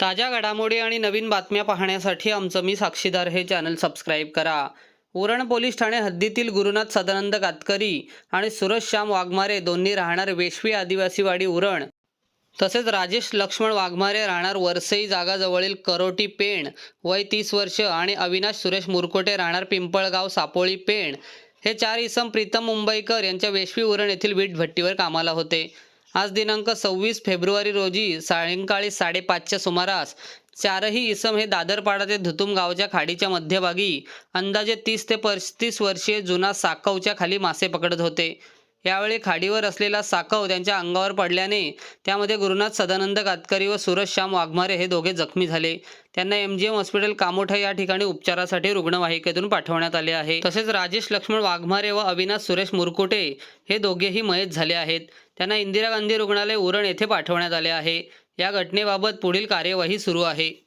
ताज्या घडामोडी आणि नवीन बातम्या पाहण्यासाठी आमचं मी साक्षीदार हे चॅनल सबस्क्राईब करा. उरण पोलीस ठाणे हद्दीतील गुरुनाथ सदानंद कातकरी आणि सुरज श्याम वाघमारे दोन्ही राहणार वेशवी आदिवासीवाडी उरण. तसेच राजेश लक्ष्मण वाघमारे राहणार वरसई जागाजवळील करोटी पेण. वय तीस वर्ष आणि अविनाश सुरेश मुरकोटे राहणार पिंपळगाव सापोळी पेण. हे चार इसम प्रीतम मुंबईकर यांच्या वेशवी उरण येथील वीट भट्टीवर कामाला होते. आज दिनांक सव्वीस फेब्रुवारी रोजी सायंकाळी साडेपाचच्या सुमारास चारही इसम हे दादरपाडा ते धुतुम गावच्या खाडीच्या मध्यभागी अंदाजे तीस ते पस्तीस वर्षीय जुना साकवच्या खाली मासे पकडत होते. यावेळी खाडीवर असलेला साकव त्यांच्या अंगावर पडल्याने त्यामध्ये गुरुनाथ सदानंद कातकरी व सुरज श्याम वाघमारे हे दोघे जखमी झाले. त्यांना एम जी हॉस्पिटल कामोठा या ठिकाणी उपचारासाठी रुग्णवाहिकेतून पाठवण्यात आले आहे. तसेच राजेश लक्ष्मण वाघमारे व अविनाश सुरेश मुरकुटे हे दोघेही मयत झाले आहेत. त्यांना इंदिरा गांधी रुग्णालय उरण येथे पाठवण्यात आले आहे. या घटनेबाबत पुढील कार्यवाही सुरू आहे.